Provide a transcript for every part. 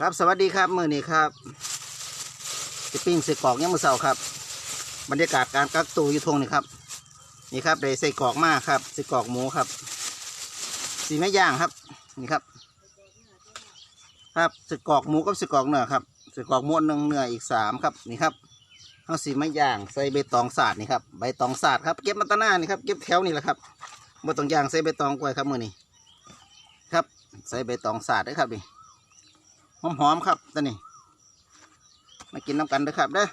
ครับสวัสดีครับมือนี้ครับจะปิ้งใส่กรอกยังมือเสาครับ บรรยากาศการกักตัวอยู่ทงนี่ครับ นี่ครับได้ใส่กรอกมากครับใส่กรอกหมูครับ สีแม่ย่างครับ นี่ครับ ครับใส่กรอกหมูกับใส่กรอกเนื้อครับใส่กรอกหมูหนึ่งเนื้ออีกสามครับนี่ครับเอาสีแม่ย่างใส่ใบตองสาดนี่ครับใบตองสาดครับเก็บมาตะหน้านี่ครับเก็บแถวนี่แหละครับบ่ต้องย่างใส่ใบตองกล้วยครับมือนี้ครับ ใส่ใบตองสาดด้วยครับนี่ หอมๆครับตอนนี้ มากินน้ำกันเด้อครับเด้อ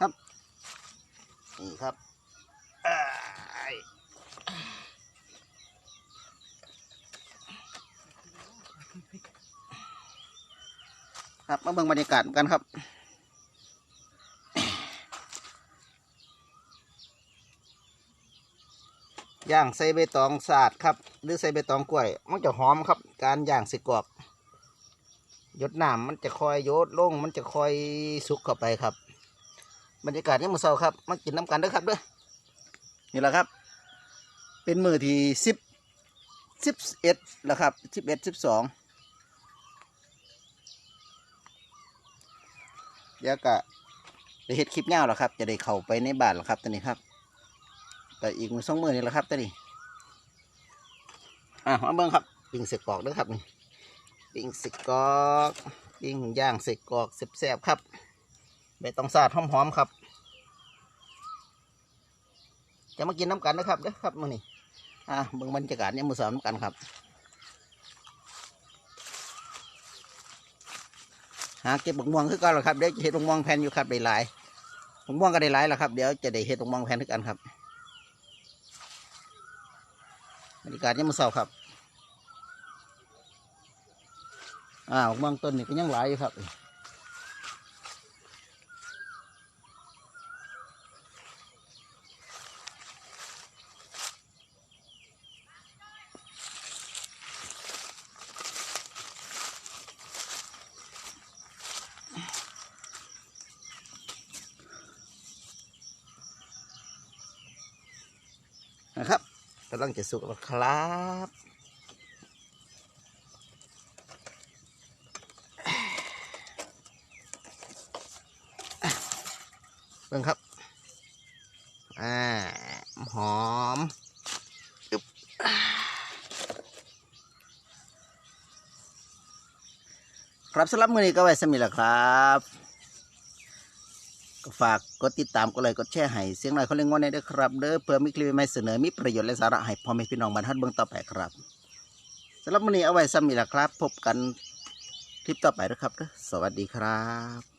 ครับ นี่ครับครับมาเบิ่งบรรยากาศกันครับย่างใส่ใบตองสาดครับ หรือใส่ใบตองกล้วย มันจะหอมครับ การย่างส่กรอก ยดน้ำมันจะคอยยดลงมันจะคอยสุกเข้าไปครับ บรรยากาศนี่มือเศร้าครับมากินน้ำกันด้วยครับเด้อนี่แหละครับ เป็นมือที่สิบสิบเอ็ดแล้วครับสิบเอ็ดสิบสองเดี๋ยวก็ได้เฮ็ดคลิปยาแล้วครับ จะได้เข้าไปในบ้านแล้วครับตอนนี้ครับก็อีกมือสองมือนี่แหละครับตอนนี้อะมาเบิ่งครับปิ่งเสกกอกด้วยครับนี่ ปิ้งสิกอกปิ้งย่างสิกอกแซ่บๆครับใบตองสาดหอมๆครับ จะมากินน้ำกันนะครับเด้อครับมื้อนี้อะเบิ่งบรรยากาศเนี่ยมือสามน้ำกันครับ หาเก็บบกม่วงคือกันหรอครับเดี๋ยวจะเห็ดบกม่วงแผ่นอยู่ครับได้หลายบกม่วงก็ได้หลายแล้วครับเดี๋ยวจะได้เห็ดบกม่วงแผ่นคือกันครับบรรยากาศเนี่ยมือสาครับ อ่าบางต้นนี่ก็ยังหลายอยู่ครับนะครับกำลังจะสุกแล้วครับ เบิ่งครับอ่าหอมอึ๊บครับสำหรับมือนี้ก็ไว้สมิละครับก็ฝากกดติดตามกดไลค์กดแชร์ให้เสียงหน่อยเขาเล่นงอนในเด้อครับเด้อเพื่อมีคลิปใหม่เสนอมีประโยชน์และสาระให้พ่อแม่พี่น้องบรรทัดเบื้องต่อไปครับสำหรับมือนี้เอาไว้สมิละครับ พบกันคลิปต่อไปนะครับเด้อสวัสดีครับ